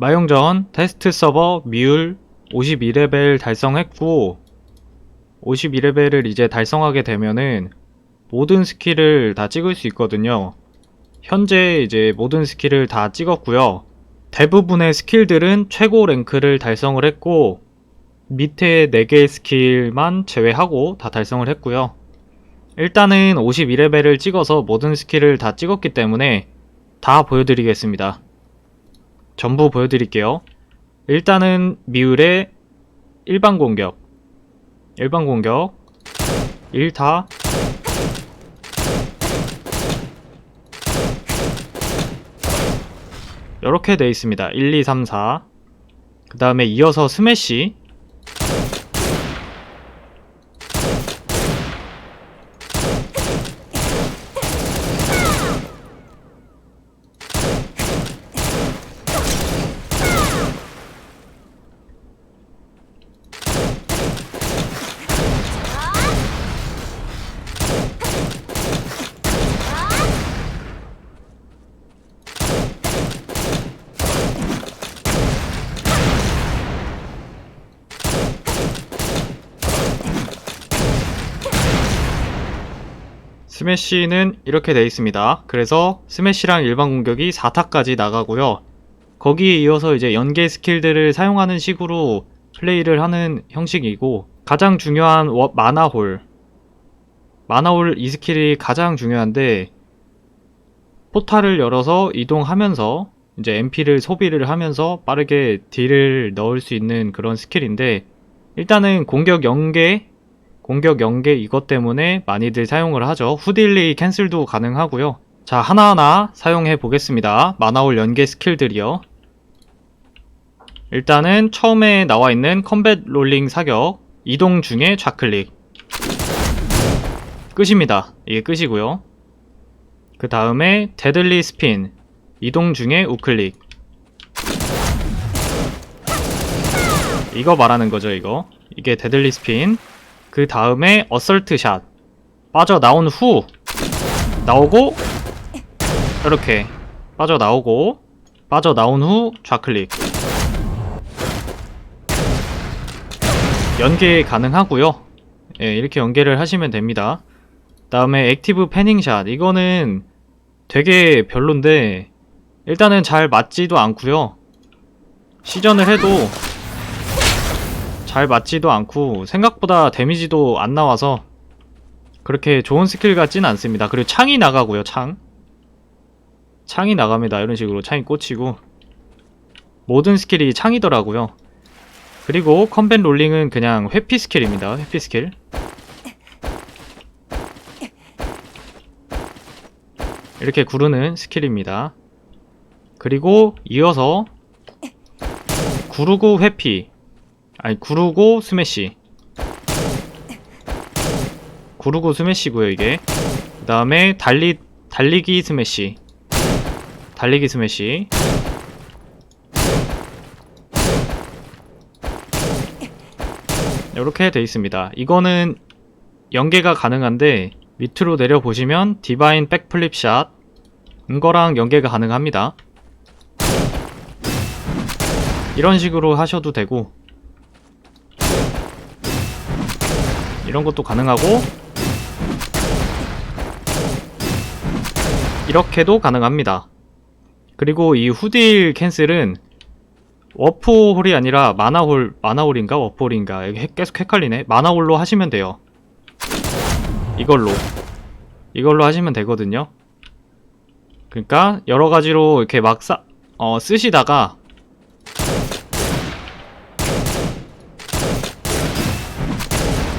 마용전 테스트 서버 미울 52레벨 달성했고 52레벨을 이제 달성하게 되면은 모든 스킬을 다 찍을 수 있거든요. 현재 이제 모든 스킬을 다 찍었고요. 대부분의 스킬들은 최고 랭크를 달성을 했고 밑에 4개의 스킬만 제외하고 다 달성을 했고요. 일단은 52레벨을 찍어서 모든 스킬을 다 찍었기 때문에 다 보여드리겠습니다. 전부 보여드릴게요. 일단은 미울의 일반 공격, 일반 공격, 1타, 이렇게 돼 있습니다. 1, 2, 3, 4. 그 다음에 이어서 스매시. 스매시는 이렇게 돼 있습니다. 그래서 스매시랑 일반 공격이 4타까지 나가고요. 거기에 이어서 이제 연계 스킬들을 사용하는 식으로 플레이를 하는 형식이고 가장 중요한 워- 마나홀 마나홀 이 스킬이 가장 중요한데 포탈을 열어서 이동하면서 이제 MP를 소비를 하면서 빠르게 딜을 넣을 수 있는 그런 스킬인데 일단은 공격 연계 공격 연계 이것 때문에 많이들 사용을 하죠. 후딜리 캔슬도 가능하고요. 자, 하나하나 사용해 보겠습니다. 마나올 연계 스킬들이요. 일단은 처음에 나와 있는 컴뱃 롤링 사격, 이동 중에 좌클릭. 끝입니다. 이게 끝이고요. 그 다음에 데들리 스핀, 이동 중에 우클릭. 이거 말하는 거죠, 이거. 이게 데들리 스핀. 그 다음에 어설트 샷 빠져나온 후 나오고 이렇게 빠져나오고 빠져나온 후 좌클릭. 연계 가능하고요. 예, 이렇게 연계를 하시면 됩니다. 다음에 액티브 패닝샷 이거는 되게 별론데 일단은 잘 맞지도 않고요. 시전을 해도 잘 맞지도 않고 생각보다 데미지도 안 나와서 그렇게 좋은 스킬 같진 않습니다. 그리고 창이 나가고요, 창. 창이 나갑니다. 이런 식으로 창이 꽂히고 모든 스킬이 창이더라고요. 그리고 컴뱃 롤링은 그냥 회피 스킬입니다. 회피 스킬. 이렇게 구르는 스킬입니다. 그리고 이어서 구르고 회피 아니 구르고 스매시. 구르고 스매시고요 이게. 그 다음에 달리 달리기 스매시. 달리기 스매시. 이렇게 돼 있습니다. 이거는 연계가 가능한데 밑으로 내려 보시면 디바인 백플립 샷 이거랑 연계가 가능합니다. 이런 식으로 하셔도 되고 이런 것도 가능하고 이렇게도 가능합니다. 그리고 이 후딜 캔슬은 워프홀이 아니라 마나홀, 마나홀인가 워프홀인가 계속 헷갈리네. 마나홀로 하시면 돼요. 이걸로 이걸로 하시면 되거든요. 그러니까 여러 가지로 이렇게 막 싸, 어, 쓰시다가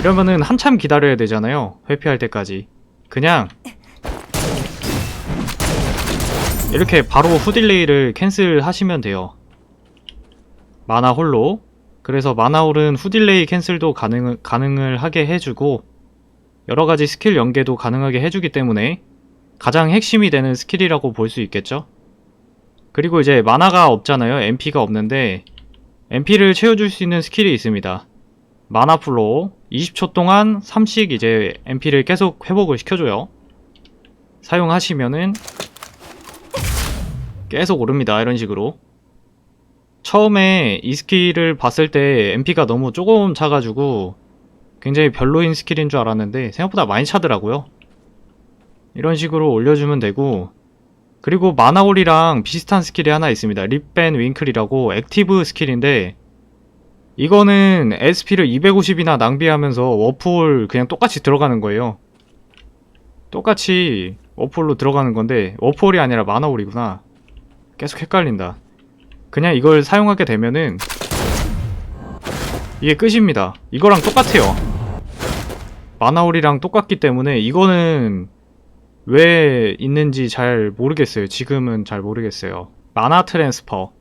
이러면은 한참 기다려야 되잖아요. 회피할 때까지. 그냥 이렇게 바로 후딜레이를 캔슬 하시면 돼요. 마나 홀로. 그래서 마나홀은 후딜레이 캔슬도 가능, 가능을 하게 해주고 여러가지 스킬 연계도 가능하게 해주기 때문에 가장 핵심이 되는 스킬이라고 볼 수 있겠죠? 그리고 이제 마나가 없잖아요. MP가 없는데 MP를 채워줄 수 있는 스킬이 있습니다. 마나풀로 20초 동안 3씩 이제 MP를 계속 회복을 시켜줘요. 사용하시면은 계속 오릅니다. 이런 식으로. 처음에 이 스킬을 봤을 때 MP가 너무 조금 차가지고 굉장히 별로인 스킬인 줄 알았는데 생각보다 많이 차더라고요. 이런 식으로 올려주면 되고 그리고 마나올이랑 비슷한 스킬이 하나 있습니다. 립밴 윙클이라고 액티브 스킬인데 이거는 SP를 250이나 낭비하면서 워프홀 그냥 똑같이 들어가는 거예요. 똑같이 워프홀로 들어가는 건데 워프홀이 아니라 마나홀이구나. 계속 헷갈린다. 그냥 이걸 사용하게 되면은 이게 끝입니다. 이거랑 똑같아요. 마나홀이랑 똑같기 때문에 이거는 왜 있는지 잘 모르겠어요. 지금은 잘 모르겠어요. 마나 트랜스퍼.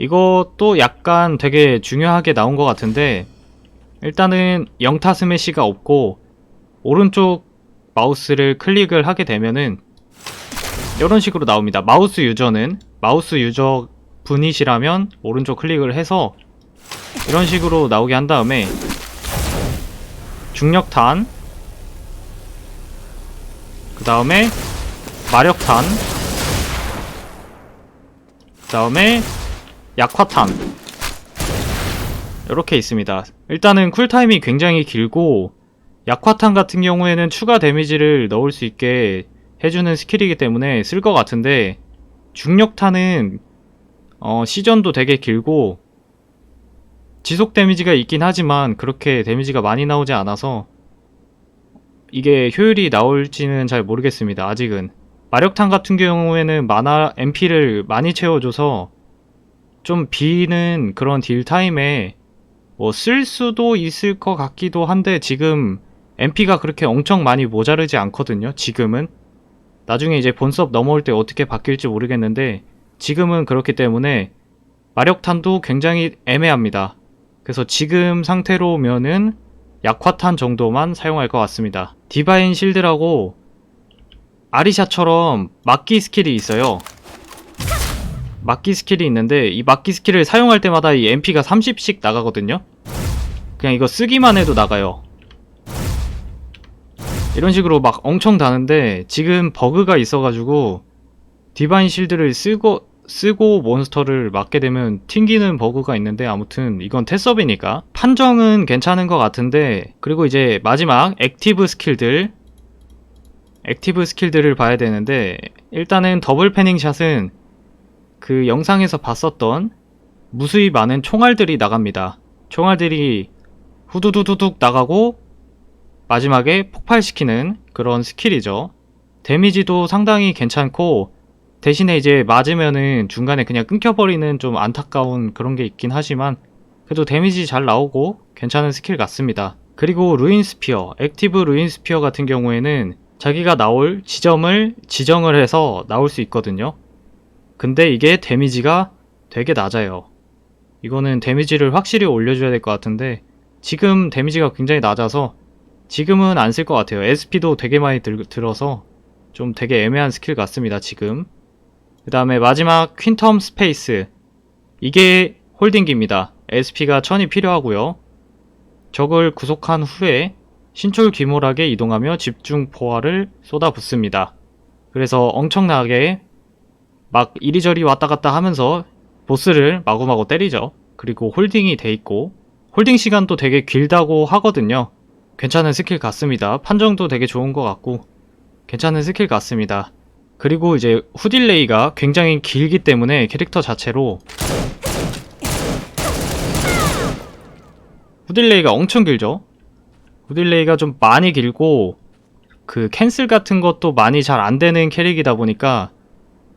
이것도 약간 되게 중요하게 나온 것 같은데 일단은 영타 스매시가 없고 오른쪽 마우스를 클릭을 하게 되면은 이런 식으로 나옵니다. 마우스 유저는 마우스 유저 분이시라면 오른쪽 클릭을 해서 이런 식으로 나오게 한 다음에 중력탄 그 다음에 마력탄 그 다음에 약화탄 이렇게 있습니다. 일단은 쿨타임이 굉장히 길고 약화탄 같은 경우에는 추가 데미지를 넣을 수 있게 해주는 스킬이기 때문에 쓸 것 같은데 중력탄은 어, 시전도 되게 길고 지속 데미지가 있긴 하지만 그렇게 데미지가 많이 나오지 않아서 이게 효율이 나올지는 잘 모르겠습니다. 아직은 마력탄 같은 경우에는 만화 MP를 많이 채워줘서 좀 비는 그런 딜 타임에 뭐 쓸 수도 있을 것 같기도 한데 지금 MP가 그렇게 엄청 많이 모자르지 않거든요. 지금은 나중에 이제 본섭 넘어올 때 어떻게 바뀔지 모르겠는데 지금은 그렇기 때문에 마력탄도 굉장히 애매합니다. 그래서 지금 상태로면은 약화탄 정도만 사용할 것 같습니다. 디바인 실드라고 아리샤처럼 막기 스킬이 있어요. 막기 스킬이 있는데 이 막기 스킬을 사용할 때마다 이 MP가 30씩 나가거든요. 그냥 이거 쓰기만 해도 나가요. 이런 식으로 막 엄청 다는데 지금 버그가 있어가지고 디바인 실드를 쓰고 쓰고 몬스터를 맞게 되면 튕기는 버그가 있는데 아무튼 이건 테스업이니까 판정은 괜찮은 것 같은데 그리고 이제 마지막 액티브 스킬들 액티브 스킬들을 봐야 되는데 일단은 더블 패닝 샷은 그 영상에서 봤었던 무수히 많은 총알들이 나갑니다. 총알들이 후두두두둑 나가고 마지막에 폭발시키는 그런 스킬이죠. 데미지도 상당히 괜찮고 대신에 이제 맞으면은 중간에 그냥 끊겨버리는 좀 안타까운 그런 게 있긴 하지만 그래도 데미지 잘 나오고 괜찮은 스킬 같습니다. 그리고 루인 스피어, 액티브 루인 스피어 같은 경우에는 자기가 나올 지점을 지정을 해서 나올 수 있거든요. 근데 이게 데미지가 되게 낮아요. 이거는 데미지를 확실히 올려줘야 될 것 같은데 지금 데미지가 굉장히 낮아서 지금은 안 쓸 것 같아요. SP도 되게 많이 들, 들어서 좀 되게 애매한 스킬 같습니다. 지금 그 다음에 마지막 퀸텀 스페이스 이게 홀딩기입니다. SP가 1000이 필요하고요. 적을 구속한 후에 신출 귀몰하게 이동하며 집중 포화를 쏟아붓습니다. 그래서 엄청나게 막 이리저리 왔다 갔다 하면서 보스를 마구마구 때리죠. 그리고 홀딩이 돼 있고 홀딩 시간도 되게 길다고 하거든요. 괜찮은 스킬 같습니다. 판정도 되게 좋은 것 같고 괜찮은 스킬 같습니다. 그리고 이제 후딜레이가 굉장히 길기 때문에 캐릭터 자체로 후딜레이가 엄청 길죠. 후딜레이가 좀 많이 길고 그 캔슬 같은 것도 많이 잘 안 되는 캐릭이다 보니까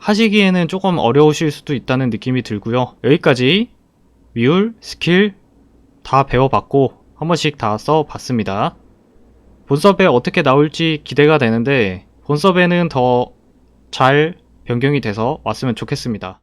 하시기에는 조금 어려우실 수도 있다는 느낌이 들고요. 여기까지 미울, 스킬 다 배워봤고 한 번씩 다 써봤습니다. 본섭에 어떻게 나올지 기대가 되는데 본섭에는 더 잘 변경이 돼서 왔으면 좋겠습니다.